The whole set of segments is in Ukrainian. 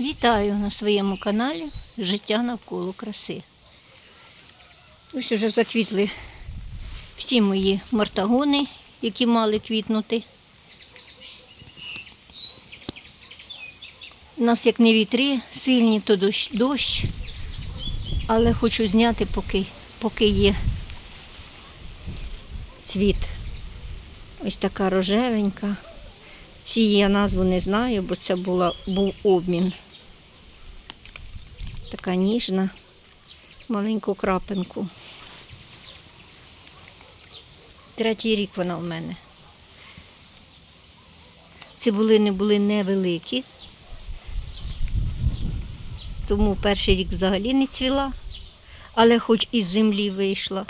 Вітаю на своєму каналі Життя навколо краси. Ось уже заквітли всі мої мартагони, які мали квітнути. У нас як не вітри сильні, то дощ, дощ. Але хочу зняти, поки, поки є цвіт. Ось така рожевенька. Ці я назву не знаю, бо це була, був обмін. Така ніжна, маленьку крапинку. Третій рік вона в мене. Цибулини були невеликі, тому перший рік взагалі не цвіла, але хоч із землі вийшла.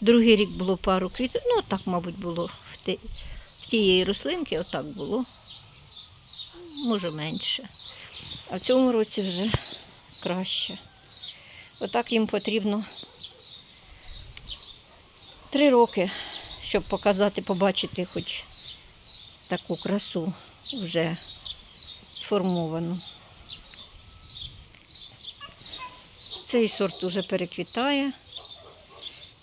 Другий рік було пару квітів, ну так, мабуть, було в тієї рослинки, отак було. Може менше. А в цьому році вже краще. Отак їм потрібно три роки, щоб показати, побачити хоч таку красу вже сформовану. Цей сорт уже переквітає.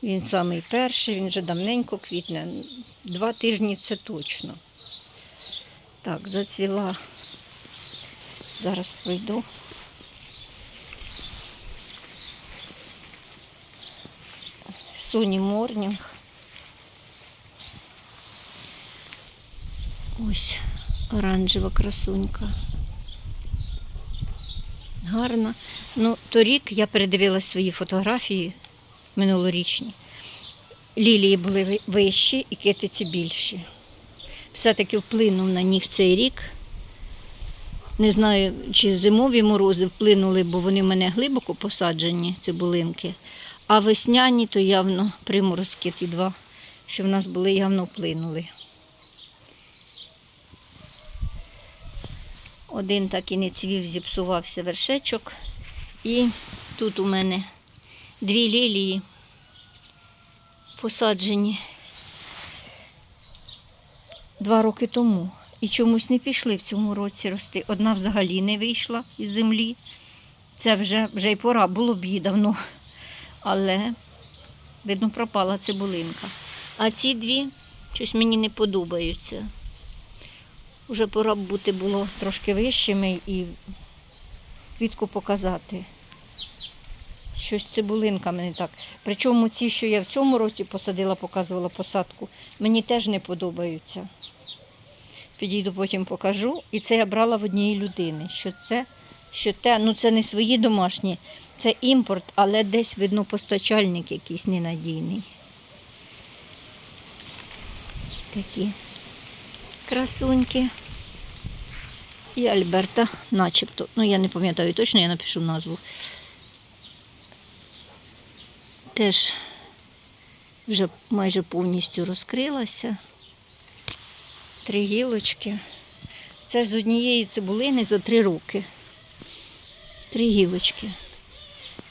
Він самий перший, він вже давненько квітне. Два тижні це точно. Так, зацвіла. Зараз пройду. Соні Морнінг. Ось оранжева красунька. Гарна. Ну, торік я передивилась свої фотографії минулорічні. Лілії були вищі і китиці більші. Все-таки вплинув на них цей рік. Не знаю, чи зимові морози вплинули, бо вони в мене глибоко посаджені, цибулинки. А весняні то явно приморозки ті два, що в нас були, явно вплинули. Один так і не цвів, зіпсувався вершечок. І тут у мене дві лілії посаджені два роки тому. І чомусь не пішли в цьому році рости. Одна взагалі не вийшла із землі. Це вже, вже й пора, було б її давно. Але, видно, пропала цибулинка. А ці дві щось мені не подобаються. Уже пора б бути було трошки вищими і квітку показати. Щось цибулинками не так. Причому ці, що я в цьому році посадила, показувала посадку, мені теж не подобаються. Підійду потім покажу. І це я брала в однієї людини. Що це, що те, ну це не свої домашні, це імпорт, але десь видно постачальник якийсь ненадійний. Такі красуньки. І Альберта, начебто. Ну, я не пам'ятаю точно, я напишу назву. Теж вже майже повністю розкрилася. Три гілочки. Це з однієї цибулини за три роки. Три гілочки.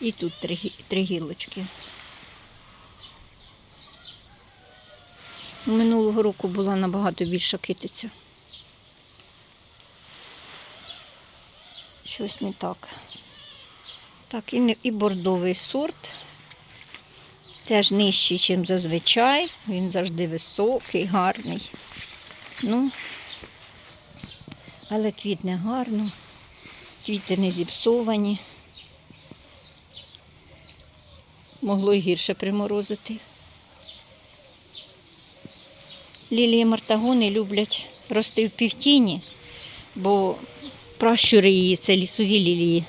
І тут три, три гілочки. Минулого року була набагато більша китиця. Щось не так. Так, і, і бордовий сорт. Теж нижчий, ніж зазвичай. Він завжди високий, гарний. Ну, але квітне гарно, квіти не зіпсовані. Могло й гірше приморозити. Лілії мартагони люблять рости в півтіні, бо пращури її це лісові лілії,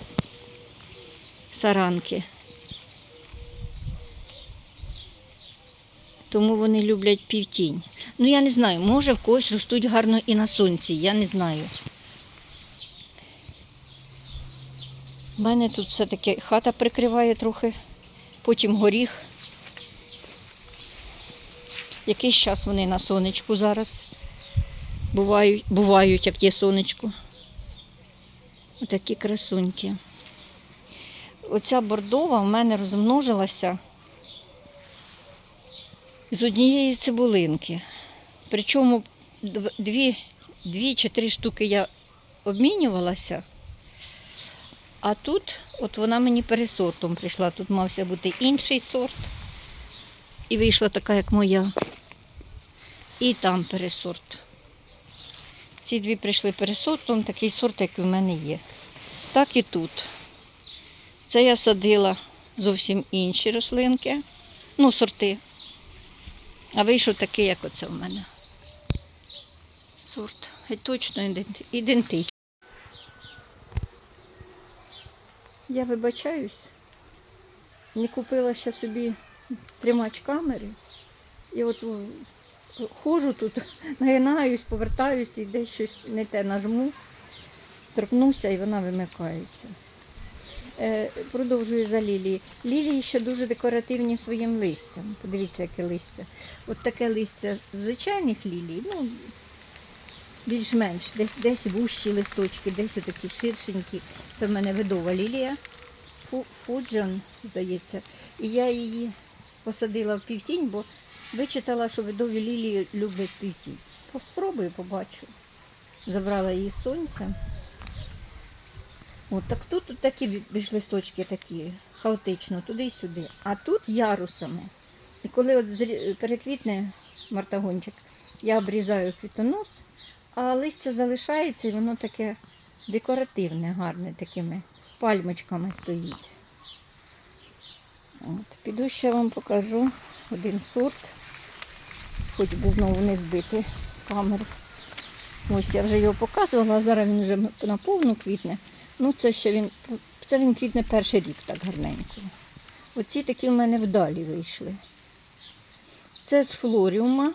саранки. Тому вони люблять півтінь. Ну, я не знаю, може в когось ростуть гарно і на сонці, я не знаю. У мене тут все-таки хата прикриває трохи, потім горіх. Якийсь час вони на сонечку зараз бувають, бувають як є сонечко. Отакі красуньки. Оця бордова в мене розмножилася з однієї цибулинки. Причому дві, дві чи три штуки я обмінювалася, А тут, от вона мені пересортом прийшла. Тут мався бути інший сорт. І вийшла така, як моя. І там пересорт. Ці дві прийшли пересортом, такий сорт, як в мене є. Так і тут. Це я садила зовсім інші рослинки, ну, сорти. А вийшов такий, як оце в мене. Сорт. Точно ідентичний. Я вибачаюсь. Не купила ще собі тримач камери. І от ходжу тут, нагинаюсь, повертаюсь і десь щось не те нажму, торкнуся і вона вимикається. Е, продовжую за лілії. Лілії ще дуже декоративні своїм листям. Подивіться, яке листя. От таке листя звичайних лілій, ну, більш-менш, десь, десь вущі листочки, десь отакі ширшенькі. Це в мене видова лілія. Фу- Фуджан, здається. І я її посадила в півтінь, бо вичитала, що видові лілії люблять півтінь. Спробую, побачу. Забрала її з сонця. От так тут, тут такі більш листочки такі, хаотично, туди й сюди. А тут ярусами. І коли от переквітне мартагончик, я обрізаю квітонос, а листя залишається і воно таке декоративне, гарне, такими пальмочками стоїть. От, піду ще вам покажу один сорт, хоч би знову не збити камеру. Ось я вже його показувала, а зараз він вже наповну квітне. Ну, це ще він, це він квітне перший рік так гарненько. Оці такі в мене вдалі вийшли. Це з флоріума.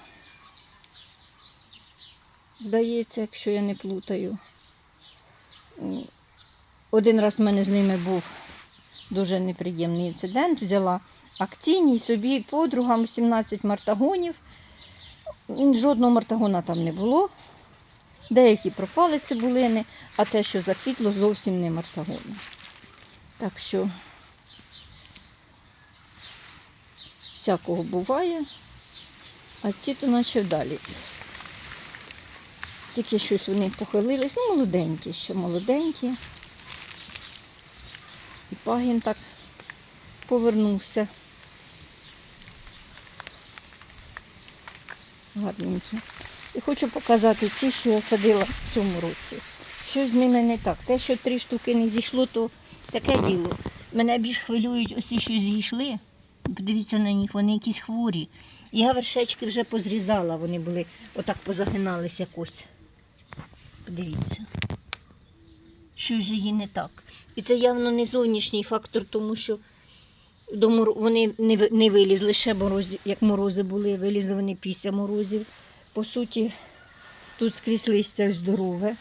Здається, якщо я не плутаю. Один раз в мене з ними був дуже неприємний інцидент. Взяла акційні собі подругам 17 мартагонів. Жодного мартагона там не було. Деякі пропали цибулини, а те, що заквітло, зовсім не мартагони. Так що всякого буває, а ці то наче вдалі. Тільки щось вони похилились, ну молоденькі, ще молоденькі. І пагін так повернувся. Гарненькі. І хочу показати ті, що я садила в цьому році. Що з ними не так. Те, що три штуки не зійшло, то таке діло. Мене більш хвилюють оці, що зійшли. Подивіться на них, вони якісь хворі. Я вершечки вже позрізала, вони були отак позагиналися якось. Подивіться. Що ж її не так. І це явно не зовнішній фактор, тому що до мор... вони не, не вилізли ще морози, як морози були, вилізли вони після морозів. По суті, тут скрізь листя здорове.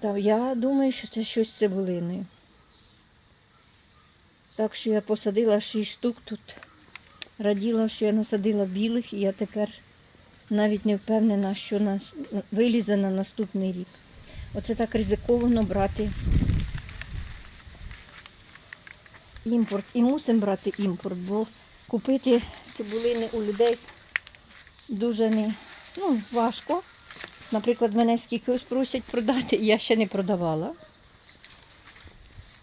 Та я думаю, що це щось з цибулиною. Так що я посадила 6 штук тут. Раділа, що я насадила білих, і я тепер навіть не впевнена, що нас вилізе на наступний рік. Оце так ризиковано брати імпорт. І мусимо брати імпорт, бо купити цибулини у людей дуже не ну, важко. Наприклад, мене скільки просять продати, я ще не продавала.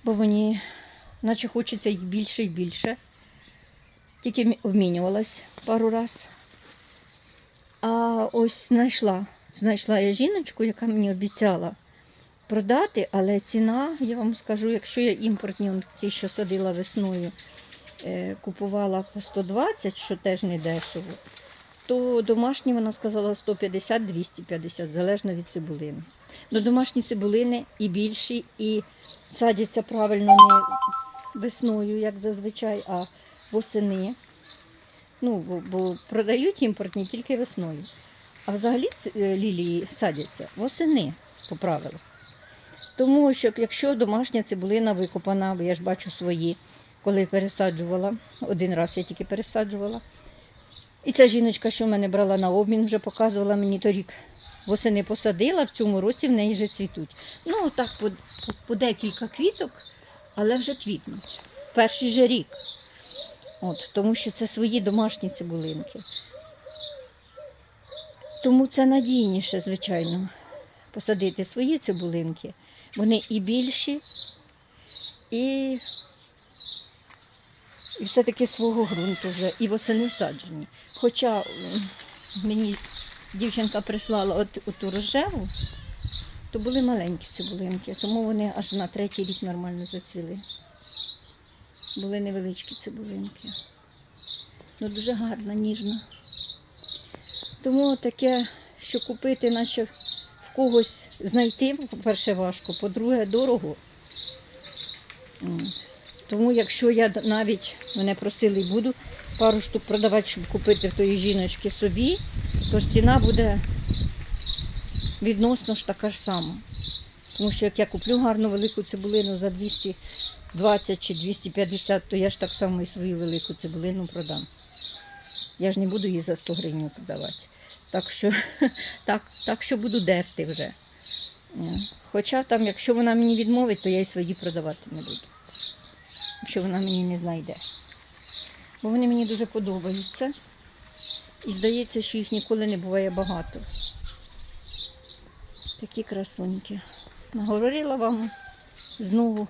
Бо мені наче хочеться їх більше і більше. Тільки мі- обмінювалась пару раз. А ось знайшла. Знайшла я жіночку, яка мені обіцяла продати, але ціна, я вам скажу, якщо я імпортні, ті, що садила весною, е, купувала по 120, що теж не дешево, то домашні вона сказала 150-250, залежно від цибулини. Ну, домашні цибулини і більші, і садяться правильно не весною, як зазвичай, а восени. Ну, бо, продають імпортні тільки весною. А взагалі е, лілії садяться восени по правилах. Тому що якщо домашня цибулина викопана, бо я ж бачу свої, коли пересаджувала, один раз я тільки пересаджувала. І ця жіночка, що в мене брала на обмін, вже показувала мені торік. Восени посадила, в цьому році в неї вже цвітуть. Ну, так по, по декілька квіток, але вже квітнуть. Перший же рік. От, тому що це свої домашні цибулинки. Тому це надійніше, звичайно, посадити свої цибулинки. Вони і більші, І, і все-таки свого ґрунту вже, і восени саджені. Хоча мені дівчинка прислала от, оту рожеву, то були маленькі цибулинки, тому вони аж на третій рік нормально зацвіли. Були невеличкі цибулинки. Ну, дуже гарна, ніжна. Тому таке, що купити, наче в когось знайти, по-перше, важко, по-друге, дорого. Тому якщо я навіть мене просили і буду пару штук продавати, щоб купити в тої жіночки собі, то ж ціна буде відносно ж така ж сама. Тому що як я куплю гарну велику цибулину за 220 чи 250, то я ж так само і свою велику цибулину продам. Я ж не буду її за 100 гривень продавати. Так що, так, так що буду дерти вже. Е, Хоча там, якщо вона мені відмовить, то я й свої продавати не буду. Якщо вона мені не знайде. Бо вони мені дуже подобаються. І здається, що їх ніколи не буває багато. Такі красуньки. Наговорила вам знову.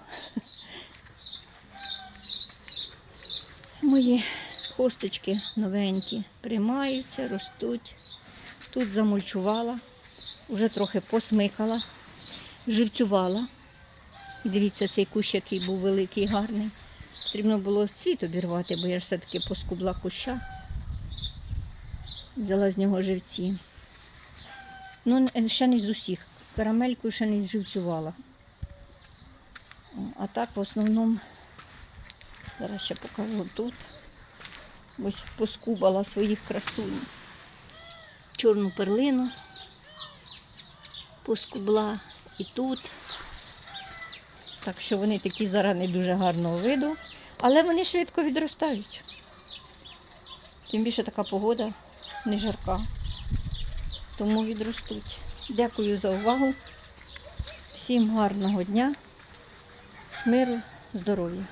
Мої косточки новенькі приймаються, ростуть. Тут замульчувала, вже трохи посмикала, живцювала. Дивіться, цей кущ, який був великий, гарний. Потрібно було цвіт обірвати, бо я ж все-таки поскубла куща. Взяла з нього живці. Ну, ще не з усіх. Карамельку ще не зживцювала. А так в основному, зараз ще покажу тут. Ось поскубала своїх красунь. Чорну перлину поскубла і тут. Так що вони такі зараз не дуже гарного виду, але вони швидко відростають. Тим більше така погода не жарка. Тому відростуть. Дякую за увагу. Всім гарного дня, миру, здоров'я.